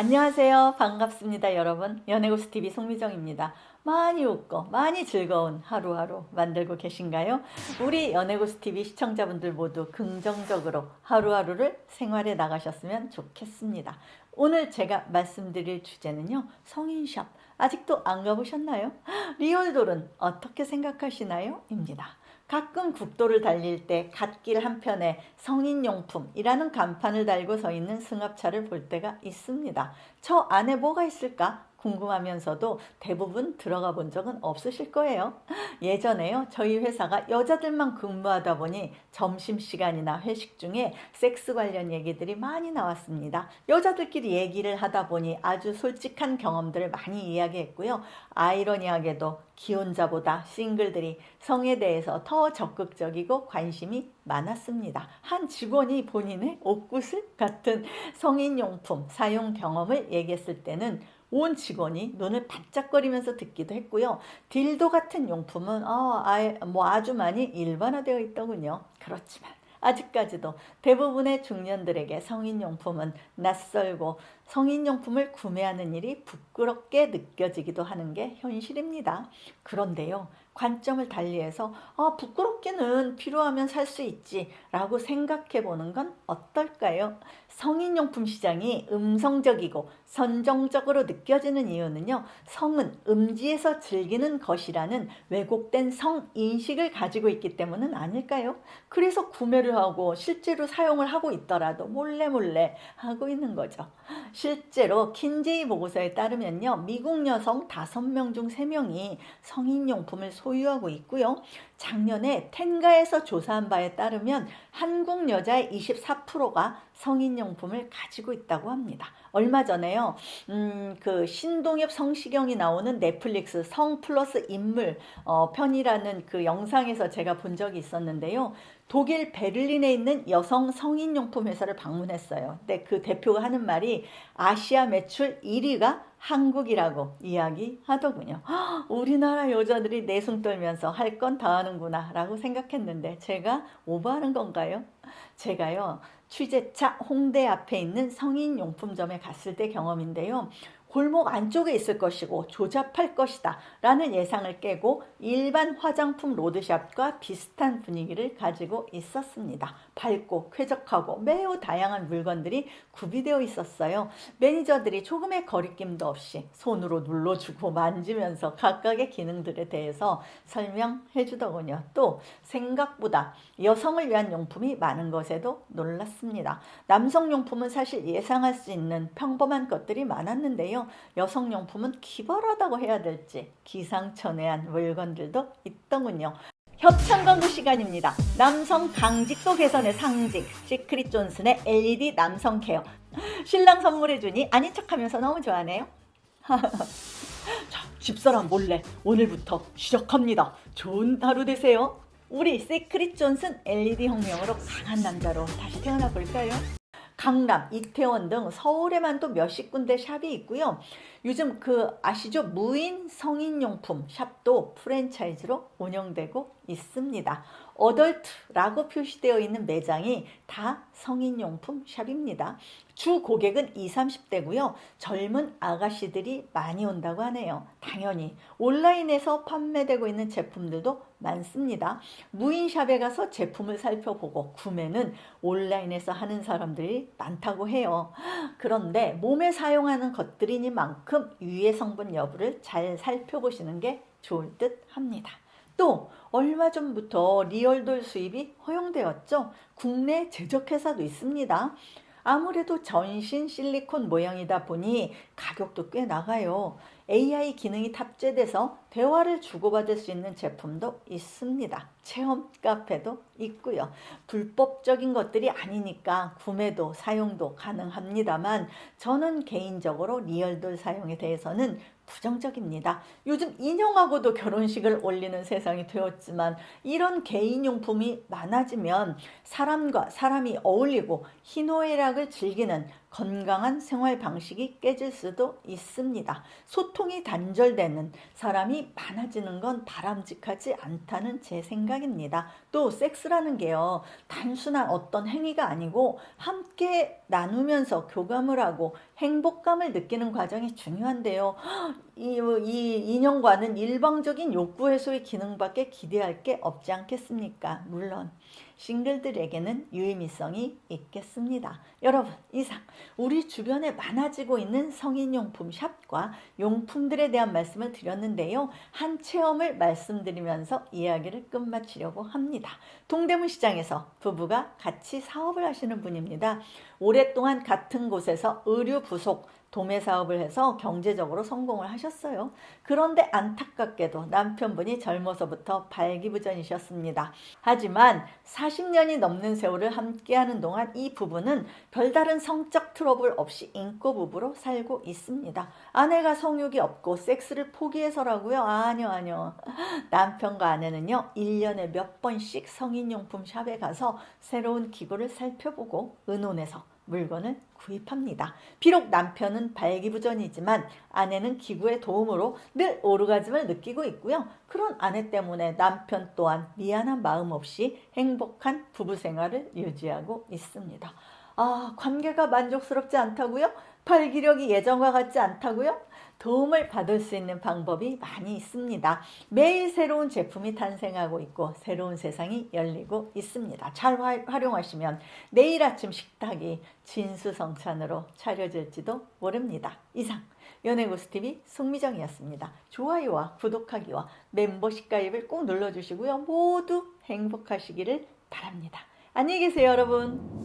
안녕하세요. 반갑습니다, 여러분. 연애고스 TV 송미정입니다. 많이 웃고 많이 즐거운 하루하루 만들고 계신가요? 우리 연애고스 TV 시청자분들 모두 긍정적으로 하루하루를 생활해 나가셨으면 좋겠습니다. 오늘 제가 말씀드릴 주제는요. 성인샵. 아직도 안 가보셨나요? 리얼돌은 어떻게 생각하시나요? 입니다. 가끔 국도를 달릴 때 갓길 한편에 성인용품이라는 간판을 달고 서 있는 승합차를 볼 때가 있습니다. 저 안에 뭐가 있을까? 궁금하면서도 대부분 들어가 본 적은 없으실 거예요. 예전에요, 저희 회사가 여자들만 근무하다 보니 점심시간이나 회식 중에 섹스 관련 얘기들이 많이 나왔습니다. 여자들끼리 얘기를 하다 보니 아주 솔직한 경험들을 많이 이야기했고요. 아이러니하게도 기혼자보다 싱글들이 성에 대해서 더 적극적이고 관심이 많았습니다. 한 직원이 본인의 옷구슬 같은 성인용품 사용 경험을 얘기했을 때는 온 직원이 눈을 반짝거리면서 듣기도 했고요. 딜도 같은 용품은 어, 아예, 뭐 아주 많이 일반화되어 있더군요. 그렇지만 아직까지도 대부분의 중년들에게 성인용품은 낯설고 성인용품을 구매하는 일이 부끄럽게 느껴지기도 하는 게 현실입니다. 그런데요, 관점을 달리해서 아, 부끄럽 기는 필요하면 살 수 있지 라고 생각해 보는 건 어떨까요? 성인용품 시장이 음성적이고 선정적으로 느껴지는 이유는요, 성은 음지에서 즐기는 것이라는 왜곡된 성인식을 가지고 있기 때문은 아닐까요? 그래서 구매를 하고 실제로 사용을 하고 있더라도 몰래 몰래 하고 있는 거죠. 실제로 킨제이 보고서에 따르면요, 미국 여성 5명 중 3명이 성인용품을 소유하고 있고요. 작년에 텐가에서 조사한 바에 따르면 한국 여자의 24%가 성인용품을 가지고 있다고 합니다. 얼마 전에요, 음, 그 신동엽 성시경이 나오는 넷플릭스 성 플러스 인물 어, 편이라는 그 영상에서 제가 본 적이 있었는데요. 독일 베를린에 있는 여성 성인 용품 회사를 방문했어요. 근데 그 대표가 하는 말이 아시아 매출 1위가 한국이라고 이야기하더군요. 헉, 우리나라 여자들이 내숭 떨면서 할 건 다 하는구나 라고 생각했는데 제가 오버하는 건가요? 제가요 취재차 홍대 앞에 있는 성인 용품점에 갔을 때 경험인데요. 골목 안쪽에 있을 것이고 조잡할 것이다 라는 예상을 깨고 일반 화장품 로드샵과 비슷한 분위기를 가지고 있었습니다. 밝고 쾌적하고 매우 다양한 물건들이 구비되어 있었어요. 매니저들이 조금의 거리낌도 없이 손으로 눌러주고 만지면서 각각의 기능들에 대해서 설명해 주더군요. 또 생각보다 여성을 위한 용품이 많은 것에도 놀랐습니다. 남성 용품은 사실 예상할 수 있는 평범한 것들이 많았는데요. 여성용품은 기발하다고 해야 될지 기상천외한 물건들도 있더군요. 협찬 광고 시간입니다. 남성 강직도 개선의 상징 시크릿 존슨의 LED 남성 케어 신랑 선물해주니 아닌 척하면서 너무 좋아하네요. 자, 집사람 몰래 오늘부터 시작합니다. 좋은 하루 되세요. 우리 시크릿 존슨 LED 혁명으로 강한 남자로 다시 태어나 볼까요? 강남, 이태원 등 서울에만 또 몇십 군데 샵이 있고요. 요즘 그 아시죠? 무인 성인용품 샵도 프랜차이즈로 운영되고 있습니다. 어덜트라고 표시되어 있는 매장이 다 성인용품 샵입니다. 주 고객은 20, 30대고요. 젊은 아가씨들이 많이 온다고 하네요. 당연히 온라인에서 판매되고 있는 제품들도 많습니다. 무인샵에 가서 제품을 살펴보고 구매는 온라인에서 하는 사람들이 많다고 해요. 그런데 몸에 사용하는 것들이니만큼 유해 성분 여부를 잘 살펴보시는 게 좋을 듯 합니다. 또 얼마 전부터 리얼돌 수입이 허용되었죠. 국내 제작회사도 있습니다. 아무래도 전신 실리콘 모양이다 보니 가격도 꽤 나가요. AI 기능이 탑재돼서 대화를 주고받을 수 있는 제품도 있습니다. 체험 카페도 있고요. 불법적인 것들이 아니니까 구매도 사용도 가능합니다만 저는 개인적으로 리얼돌 사용에 대해서는 부정적입니다. 요즘 인형하고도 결혼식을 올리는 세상이 되었지만 이런 개인용품이 많아지면 사람과 사람이 어울리고 희노애락을 즐기는 건강한 생활 방식이 깨질 수도 있습니다. 소통이 단절되는 사람이 많아지는 건 바람직하지 않다는 제 생각입니다. 또 섹스라는 게요. 단순한 어떤 행위가 아니고 함께 나누면서 교감을 하고 행복감을 느끼는 과정이 중요한데요. 이, 이 인연과는 일방적인 욕구 해소의 기능밖에 기대할 게 없지 않겠습니까? 물론 싱글들에게는 유의미성이 있겠습니다. 여러분, 이상 우리 주변에 많아지고 있는 성인용품 샵과 용품들에 대한 말씀을 드렸는데요. 한 체험을 말씀드리면서 이야기를 끝마치려고 합니다. 동대문 시장에서 부부가 같이 사업을 하시는 분입니다. 오랫동안 같은 곳에서 의류 부속 도매 사업을 해서 경제적으로 성공을 하셨어요. 그런데 안타깝게도 남편분이 젊어서부터 발기부전이셨습니다. 하지만 40년이 넘는 세월을 함께하는 동안 이 부부는 별다른 성적 트러블 없이 인고 부부로 살고 있습니다. 아내가 성욕이 없고 섹스를 포기해서라고요? 아니요, 아니요. 남편과 아내는요, 1년에 몇 번씩 성인용품 샵에 가서 새로운 기구를 살펴보고 의논해서 물건을 구입합니다. 비록 남편은 발기부전이지만 아내는 기구의 도움으로 늘 오르가즘을 느끼고 있고요. 그런 아내 때문에 남편 또한 미안한 마음 없이 행복한 부부 생활을 유지하고 있습니다. 아, 관계가 만족스럽지 않다고요? 발기력이 예전과 같지 않다고요? 도움을 받을 수 있는 방법이 많이 있습니다. 매일 새로운 제품이 탄생하고 있고 새로운 세상이 열리고 있습니다. 잘 화- 활용하시면 내일 아침 식탁이 진수성찬으로 차려질지도 모릅니다. 이상 연예고스TV 송미정이었습니다. 좋아요와 구독하기와 멤버십 가입을 꼭 눌러주시고요. 모두 행복하시기를 바랍니다. 안녕히 계세요 여러분.